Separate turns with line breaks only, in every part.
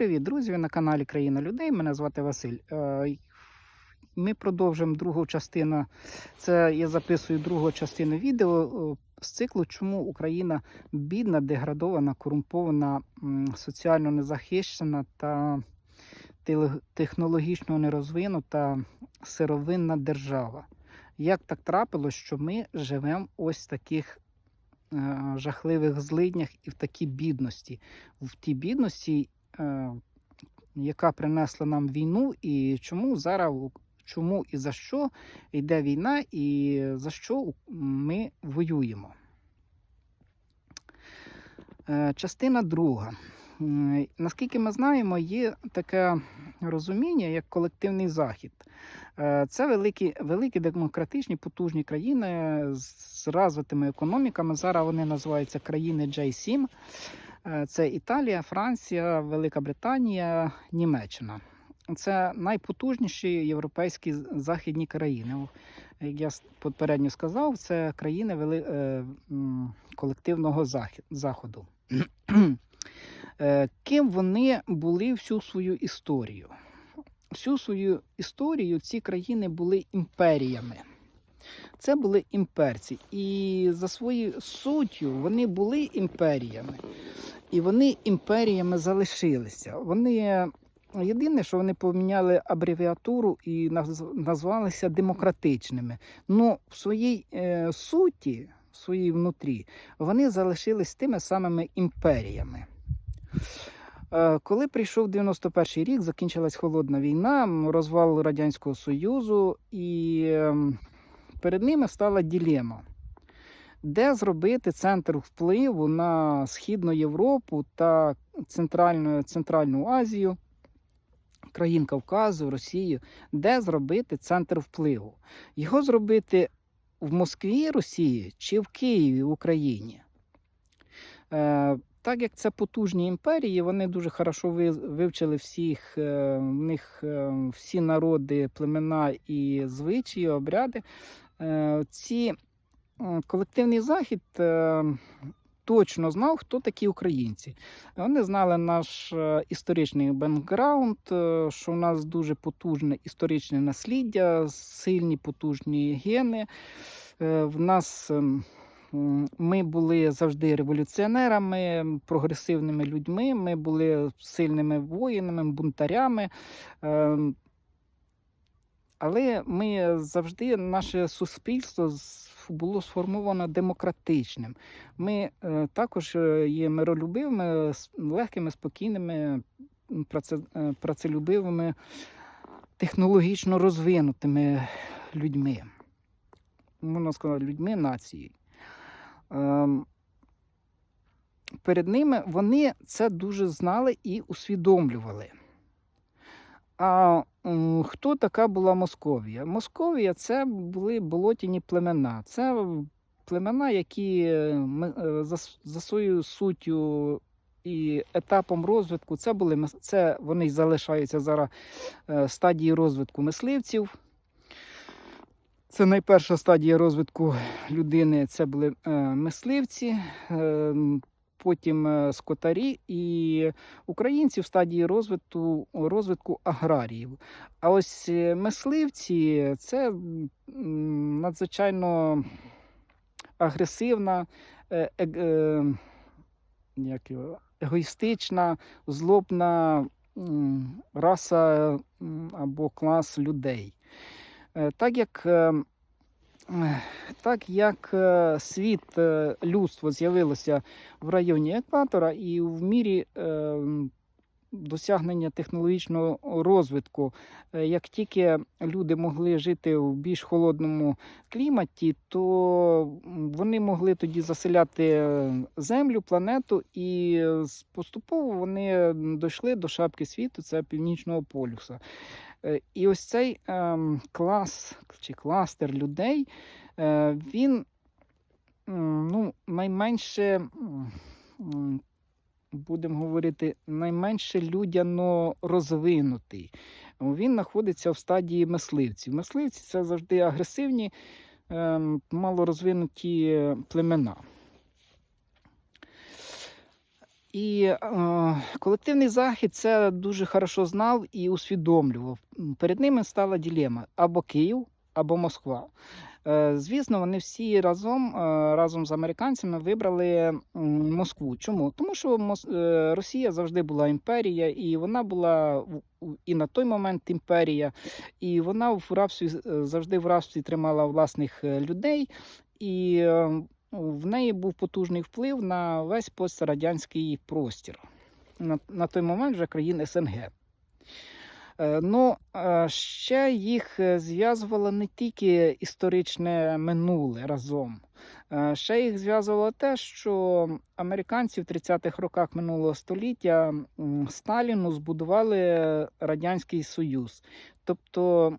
привіт, друзі! Ви на каналі Країна людей. Мене звати Василь. Е, Ми продовжуємо другу частину. Це я записую другу частину відео е, з циклу, чому Україна бідна, деградована, корумпована, соціально незахищена та технологічно нерозвинута сировинна держава. Як так трапилось, що ми живемо ось в таких е, жахливих злиднях і в такій бідності? В тій бідності, яка принесла нам війну, і чому зараз чому і за що йде війна, і за що ми воюємо. Е, Частина друга. Наскільки ми знаємо, є таке розуміння, як колективний захід. Е, Це великі, великі демократичні потужні країни з розвитими економіками. Зараз вони називаються країни J7. Е, Це Італія, Франція, Велика Британія, Німеччина. Це найпотужніші європейські західні країни. Як я попередньо сказав, це країни вели... е, колективного заходу. Е, Ким вони були всю свою історію? Всю свою історію ці країни були імперіями. Це були імперці. І за своєю суттю вони були імперіями. І вони імперіями залишилися. Вони єдине, що вони поміняли абревіатуру і назвалися демократичними. Ну, в своїй е, суті, в своїй внутрі, вони залишились тими самими імперіями. Е, Коли прийшов 91 рік, закінчилась холодна війна, розвал Радянського Союзу, і ем, перед ними стала ділема де зробити центр впливу на Східну Європу та Центральну, Центральну Азію, країн Кавказу, Росію, де зробити центр впливу. Його зробити в Москві, Росії чи в Києві, Україні. Е, так як це потужні імперії, вони дуже хорошо ви- вивчили всіх, е, в них е, всі народи, племена і звичаї, обряди. Е, ці колективний захід е, точно знав, хто такі українці. Вони знали наш е, історичний бекграунд, е, що у нас дуже потужне історичне насліддя, сильні потужні гени. Е, В нас ем, ми були завжди революціонерами, прогресивними людьми. Ми були сильними воїнами, бунтарями. Але ми завжди, наше суспільство було сформовано демократичним. Ми е, також е, є миролюбивими, легкими, спокійними, е, працелюбивими, технологічно розвинутими людьми. Можна сказати, людьми нації. Ем, перед ними вони це дуже знали і усвідомлювали. А хто така була Московія? Московія це були болотяні племена. Це племена, які е, е, за, своєю суттю і етапом розвитку це були це вони залишаються зараз е, стадії розвитку мисливців. Це найперша стадія розвитку людини це були мисливці, е, потім е, скотарі і українці в стадії розвитку, розвитку аграріїв. А ось е, мисливці це надзвичайно агресивна, е, е, як його, егоїстична, злобна раса або клас людей. Е, Так як е, Ех, Так як е, світ, е, людство з'явилося в районі екватора і в мірі е, досягнення технологічного розвитку, як тільки люди могли жити в більш холодному кліматі, то вони могли тоді заселяти землю, планету, і поступово вони дійшли до шапки світу, це північного полюса. Е, І ось цей ем, клас чи кластер людей, е, він ну, найменше, будемо говорити, найменше людяно розвинутий. Він знаходиться в стадії мисливців. Мисливці це завжди агресивні, ем, малорозвинуті племена. І е, колективний захід це дуже хорошо знав і усвідомлював. Перед ними стала ділема або Київ, або Москва. Е, Звісно, вони всі разом, е, разом з американцями вибрали Москву. Чому? Тому що Мос- е, Росія завжди була імперія, і вона була і на той момент імперія, і вона в рабстві завжди в рабстві тримала власних е, людей, і е, в неї був потужний вплив на весь пострадянський простір. На, на той момент вже країн СНГ. Е, Ну, е, ще їх е, зв'язувало не тільки історичне минуле разом. Ще їх зв'язувало те, що американці в 30-х роках минулого століття Сталіну збудували Радянський Союз. Тобто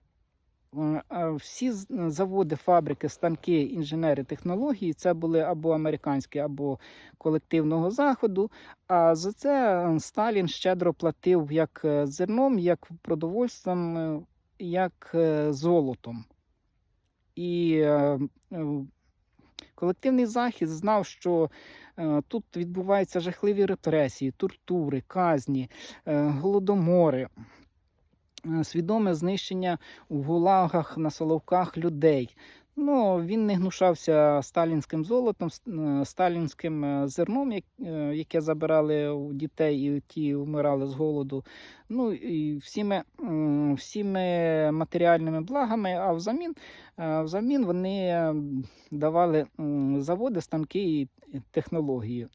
всі заводи, фабрики, станки, інженери, технології це були або американські, або колективного заходу. А за це е, Сталін щедро платив як е, зерном, як продовольством, е, як е, золотом. І е, е, колективний захід знав, що е, тут відбуваються жахливі репресії, тортури, казні, е, голодомори. Е, Свідоме знищення у гулагах на соловках людей. Ну, він не гнушався сталінським золотом, е, сталінським е, зерном, яке забирали у дітей, і ті вмирали з голоду. Ну і всіми, всіми матеріальними благами, а взамін, взамін вони давали заводи, станки і технології.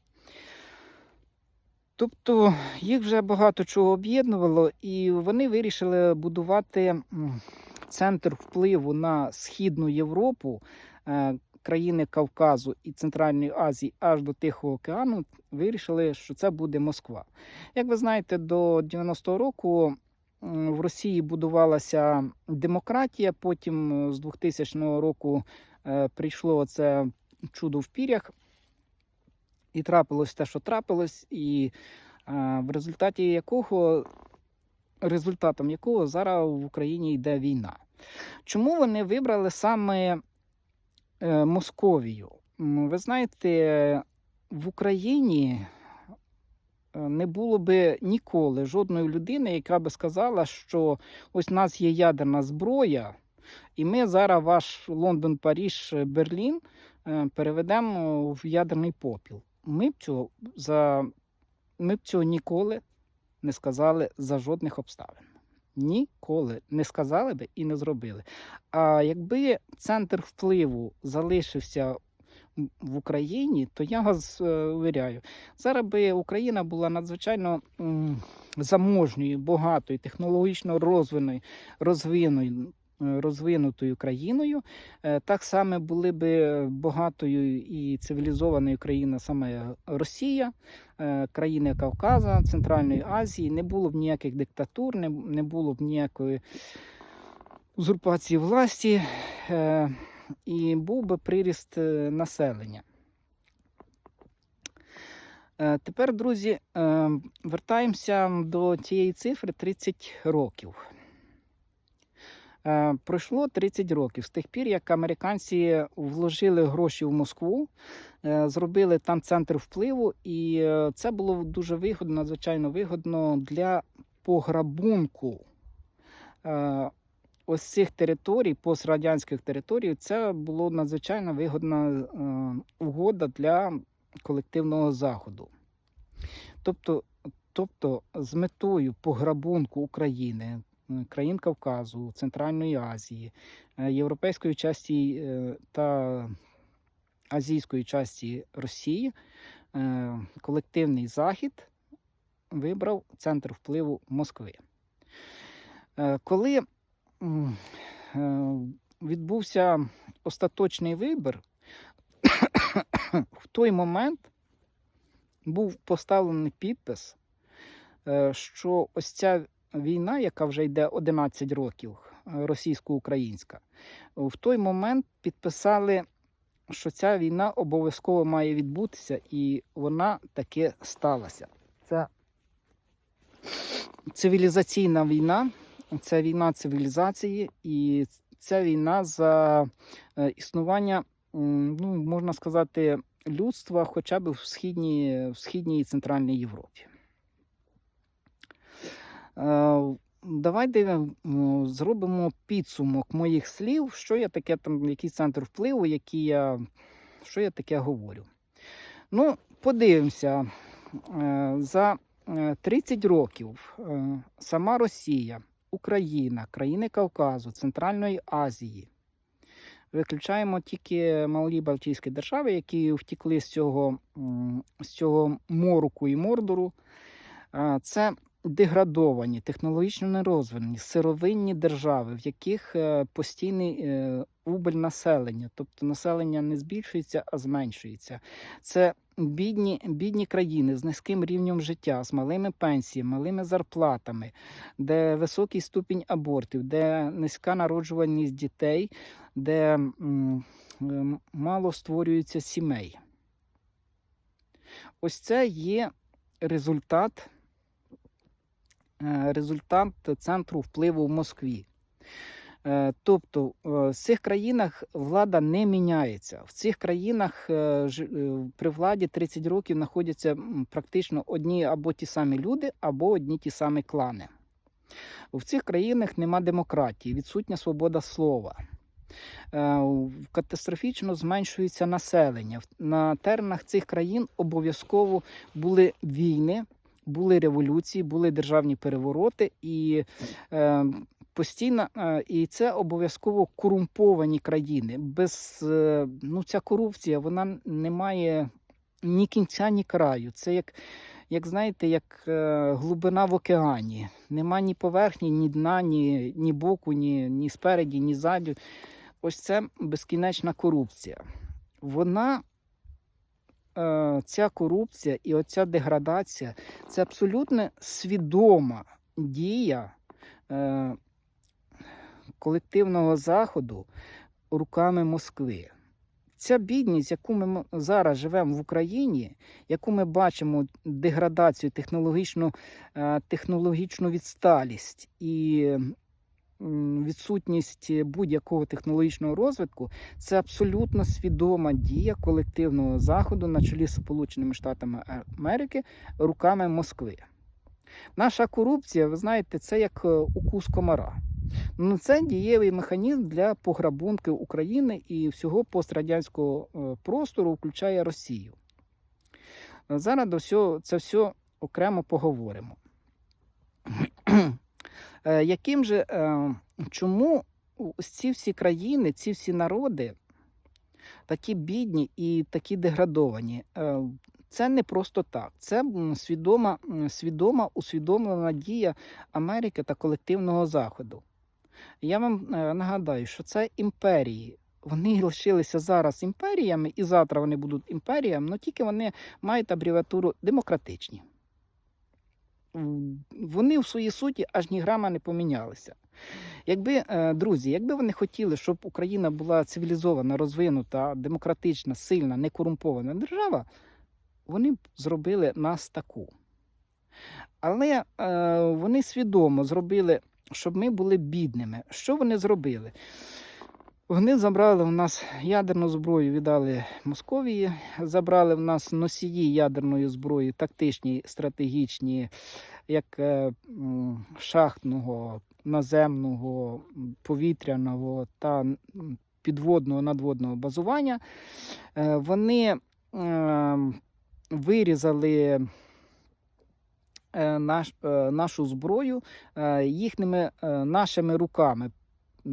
Тобто їх вже багато чого об'єднувало, і вони вирішили будувати центр впливу на Східну Європу, е, країни Кавказу і Центральної Азії аж до Тихого океану. Вирішили, що це буде Москва. Як ви знаєте, до 90-го року в Росії будувалася демократія. Потім е, з 2000 року е, прийшло це чудо в пір'ях. І трапилось те, що трапилось, і е, в результаті якого результатом якого зараз в Україні йде війна. Чому вони вибрали саме е, Московію? Ви знаєте, в Україні е, не було би ніколи жодної людини, яка би сказала, що ось у нас є ядерна зброя, і ми зараз ваш Лондон, Паріж, Берлін е, переведемо в ядерний попіл. Ми б цього за ми б цього ніколи не сказали за жодних обставин. Ніколи не сказали би і не зробили. А якби центр впливу залишився в Україні, то я вас е, уверяю, зараз би Україна була надзвичайно заможньою, багатою, технологічно розвиною, розвиною, розвинутою країною. Е, Так само були би багатою і цивілізованою країна саме Росія, е, країни Кавказа, Центральної Азії. Не було б ніяких диктатур, не, було б ніякої узурпації власті, е, і був би приріст е, населення. Е, Тепер, друзі, е, вертаємося до тієї цифри 30 років. Е, Пройшло 30 років з тих пір, як американці вложили гроші в Москву, е, зробили там центр впливу, і е, це було дуже вигодно, надзвичайно вигодно для пограбунку ось цих територій, пострадянських територій. Це було надзвичайно вигодна угода для колективного заходу. Тобто, тобто з метою пограбунку України, країн Кавказу, Центральної Азії, е, європейської часті е, та азійської часті Росії, е, колективний захід вибрав центр впливу Москви. Е, Коли е, відбувся остаточний вибір, в той момент був поставлений підпис, е, що ось ця війна, яка вже йде 11 років, е, російсько-українська, в той момент підписали, що ця війна обов'язково має відбутися, і вона таки сталася. Це цивілізаційна війна, це війна цивілізації, і це війна за е, існування, ну, можна сказати, людства хоча б в східній, в східній і центральній Європі. Е, Давайте зробимо підсумок моїх слів, що я таке там, який центр впливу, які я, що я таке говорю. Ну, подивимося, Е, за е, 30 років е, сама Росія, Україна, країни Кавказу, Центральної Азії. Виключаємо тільки малі Балтійські держави, які втікли з цього, з цього мороку і мордору. Це деградовані, технологічно нерозвинені, сировинні держави, в яких е, постійний е, убиль населення, тобто населення не збільшується, а зменшується. Це бідні, бідні країни з низьким рівнем життя, з малими пенсіями, малими зарплатами, де високий ступінь абортів, де низька народжуваність дітей, де м, мало створюється сімей. Ось це є результат, е, результат центру впливу в Москві. Е, Тобто е, в цих країнах влада не міняється. В цих країнах е, е, при владі 30 років знаходяться практично одні або ті самі люди, або одні ті самі клани. В цих країнах нема демократії, відсутня свобода слова. Е, Катастрофічно зменшується населення. На теренах цих країн обов'язково були війни, були революції, були державні перевороти і е, постійно, е, і це обов'язково корумповані країни. Без е, ну, ця корупція вона не має ні кінця, ні краю. Це як, як знаєте, як е, глибина в океані. Нема ні поверхні, ні дна, ні, ні боку, ні, ні спереді, ні ззаду. Ось це безкінечна корупція. Вона, ця корупція і оця деградація це абсолютно свідома дія е, колективного заходу руками Москви. Ця бідність, яку ми зараз живемо в Україні, яку ми бачимо деградацію, технологічну, е, технологічну відсталість і відсутність будь-якого технологічного розвитку, це абсолютно свідома дія колективного заходу на чолі з Сполученими Штатами Америки руками Москви. Наша корупція, ви знаєте, це як е, укус комара. Ну, це дієвий механізм для пограбунки України і всього пострадянського е, простору, включає Росію. Е, Зараз до всього, це все окремо поговоримо. Е, Яким же, е, чому ці всі країни, ці всі народи такі бідні і такі деградовані? Е, Це не просто так. Це свідома, свідома усвідомлена дія Америки та колективного Заходу. Я вам е, нагадаю, що це імперії. Вони лишилися зараз імперіями, і завтра вони будуть імперіями, але тільки вони мають абревіатуру демократичні. Вони в своїй суті аж ні грама не помінялися. Якби, е, друзі, якби вони хотіли, щоб Україна була цивілізована, розвинута, демократична, сильна, некорумпована держава, вони б зробили нас таку. Але е, вони свідомо зробили щоб ми були бідними. Що вони зробили? Вони забрали в нас ядерну зброю, віддали Московії, забрали в нас носії ядерної зброї, тактичні, стратегічні, як е, шахтного, наземного, повітряного та підводного надводного базування. Е, Вони е, вирізали е, наш, нашу зброю їхніми нашими руками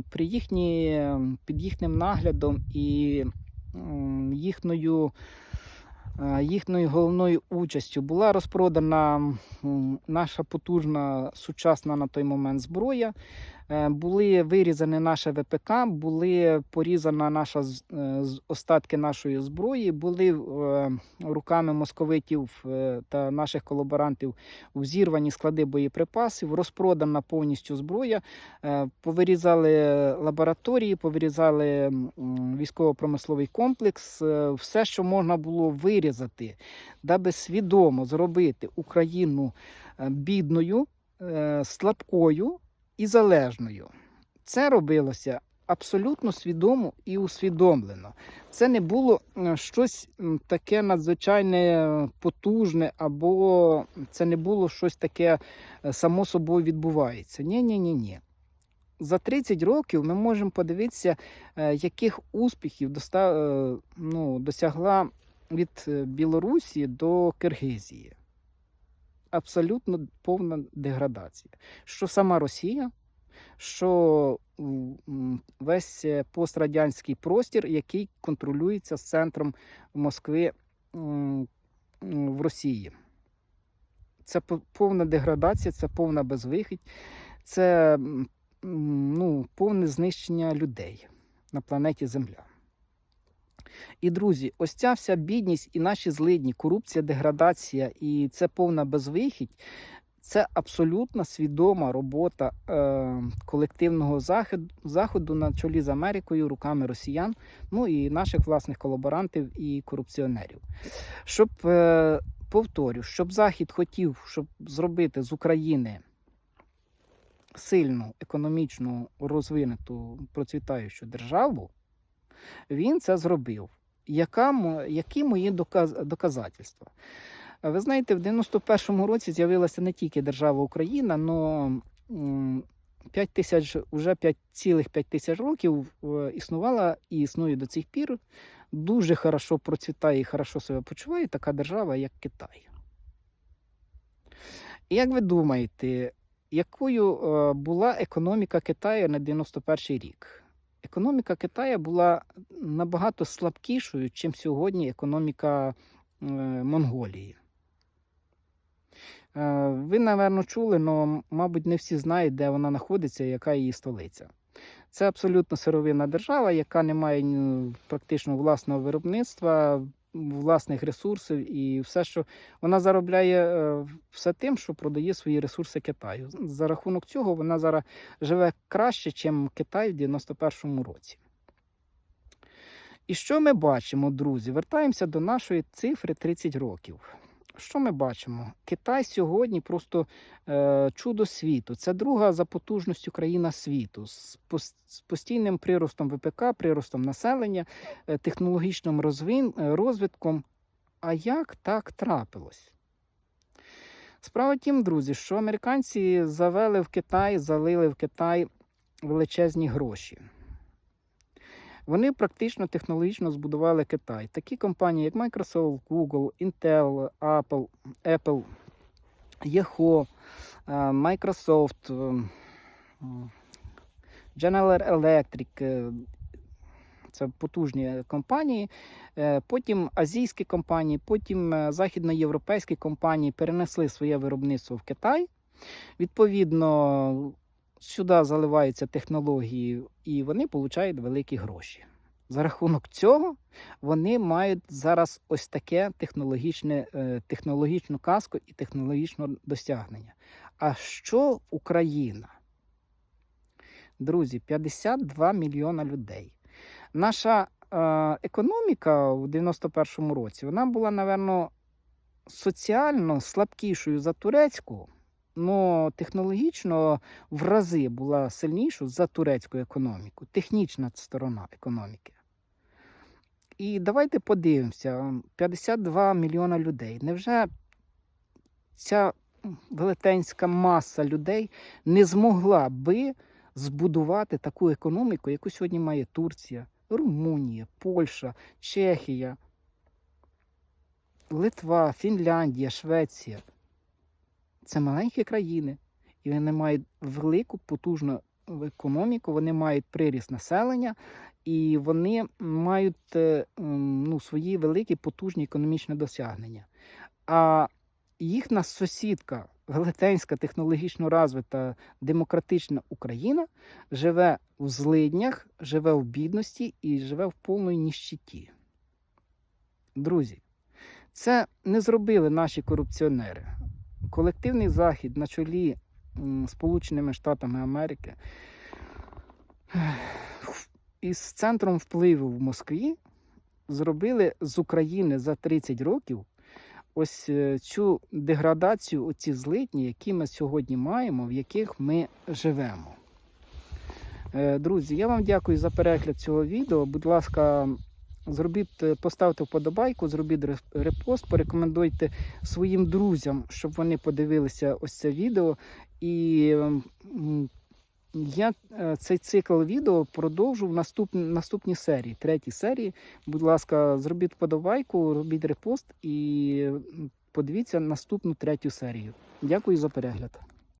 при їхні, під їхнім наглядом і м, їхньою, е, їхньою головною участю була розпродана наша потужна сучасна на той момент зброя. Е, Були вирізані наше ВПК, були порізана наша е, остатки нашої зброї, були е, руками московитів та наших колаборантів взірвані склади боєприпасів, розпродана повністю зброя. Повирізали лабораторії, повирізали військово-промисловий комплекс, все, що можна було вирізати, даби свідомо зробити Україну бідною, слабкою і залежною. Це робилося абсолютно свідомо і усвідомлено. Це не було щось таке надзвичайне е, потужне, або це не було щось таке е, само собою відбувається. Ні, ні. За 30 років ми можемо подивитися, е, яких успіхів доста... ну, досягла від Білорусі до Киргизії. Абсолютно повна деградація. Що сама Росія, що весь е, пострадянський простір, який контролюється з центром Москви в Росії. Це повна деградація, це повна безвихідь, це ну, повне знищення людей на планеті Земля. І, друзі, ось ця вся бідність і наші злидні, корупція, деградація і це повна безвихідь, це абсолютно свідома робота е, колективного заходу, заходу на чолі з Америкою, руками росіян, ну і наших власних колаборантів і корупціонерів. Щоб, е, повторю, щоб Захід хотів, щоб зробити з України сильну, економічну, розвинуту, процвітаючу державу, він це зробив. Яка, які мої доказ, доказательства? Ви знаєте, в 91-му році з'явилася не тільки держава Україна, але 5 тисяч, вже 5,5 тисяч років е, існувала і існує до цих пір. Дуже хорошо процвітає і хорошо себе почуває така держава, як Китай. Як ви думаєте, якою е, була економіка Китаю на 91 рік? Економіка Китаю була набагато слабкішою, ніж сьогодні економіка е, Монголії. Е, Ви, напевно, чули, але, мабуть, не всі знають, де вона знаходиться і яка її столиця. Це абсолютно сировинна держава, яка не має практично власного виробництва, власних ресурсів, і все, що вона заробляє е, все тим, що продає свої ресурси Китаю. За рахунок цього вона зараз живе краще, ніж Китай в 91-му році. І що ми бачимо, друзі? Вертаємося до нашої цифри 30 років. Що ми бачимо? Китай сьогодні просто е, чудо світу. Це друга за потужністю країна світу з, пос- з постійним приростом ВПК, приростом населення, е, технологічним е, розвитком. А як так трапилось? Справа тім, друзі, що американці завели в Китай, залили в Китай величезні гроші. Вони практично технологічно збудували Китай. Такі компанії, як Microsoft, Google, Intel, Apple, Apple, Yahoo, е, Microsoft, е, General Electric. е, Це потужні компанії. Потім азійські компанії, потім західноєвропейські компанії перенесли своє виробництво в Китай. Відповідно, сюди заливаються технології, і вони отримують великі гроші. За рахунок цього вони мають зараз ось таке технологічне, е, технологічну казку і технологічне досягнення. А що Україна? Друзі, 52 мільйона людей. Наша е, економіка у 91-му році вона була, напевно, соціально слабкішою за турецьку, але технологічно в рази була сильнішою за турецьку економіку, технічна сторона економіки. І давайте подивимося: 52 мільйона людей. Невже ця велетенська маса людей не змогла би збудувати таку економіку, яку сьогодні має Турція, Румунія, Польща, Чехія, Литва, Фінляндія, Швеція? Це маленькі країни, і вони мають велику потужну економіку, вони мають приріст населення, і вони мають е, ну, свої великі потужні економічні досягнення. А їхня сусідка, велетенська, технологічно розвита, демократична Україна живе в злиднях, живе в бідності і живе в повній ніщиті. Друзі, це не зробили наші корупціонери. Колективний захід на чолі Сполученими Штатами Америки із центром впливу в Москві зробили з України за 30 років ось е, цю деградацію, оці злитні, які ми сьогодні маємо, в яких ми живемо. Е, Друзі, я вам дякую за перегляд цього відео. Будь ласка, зробіть, е, поставте вподобайку, зробіть репост, порекомендуйте своїм друзям, щоб вони подивилися ось це відео. І я е, цей цикл відео продовжу в наступ, наступній серії, третій серії. Будь ласка, зробіть вподобайку, робіть репост і подивіться наступну третю серію. Дякую за перегляд.